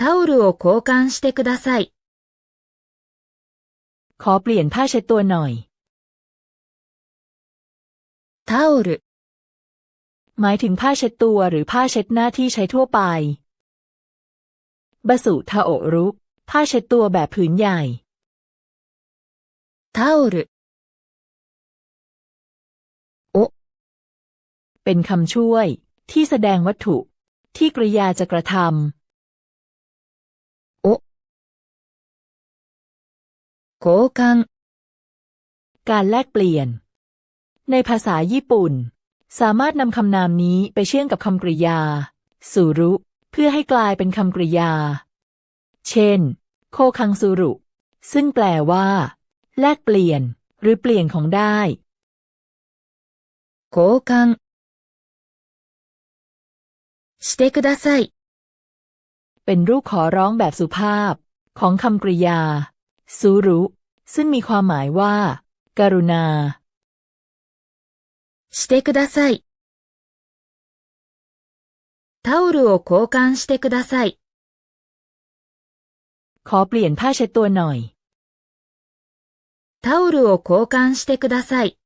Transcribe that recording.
タオルを交換してください。 ขอเปลี่ยนผ้าเช็ดตัวหน่อย タオル、 หมายถึงผ้าเช็ดตัวหรือผ้าเช็ดหน้าที่ใช้ทั่วไปบาสุทาโอะรุ ผ้าเช็ดตัวแบบผืนใหญ่ タオル、 เป็นคำช่วย ที่แสดงวัตถุ ที่กริยาจะกระท 交換、 ำการแลกเปลี่ยน ในภาษาญี่ปุ่น สามารถนำคำนามนี้ไปเชื่อมกับคำกริยา สุรุ เพื่อให้กลายเป็นคำกริยา เช่น โคคังสุรุ ซึ่งแปลว่า แลกเปลี่ยน หรือเปลี่ยนของได้ 交換してください。 เป็นรูปขอร้องแบบสุภาพ ของคำกริยา สุรุ ซึ่งมีความหมายว่า กรุณา してください。タオルを交換してください。 ขอเปลี่ยนผ้าเช็ดตัวหน่อย タオルを交換してください。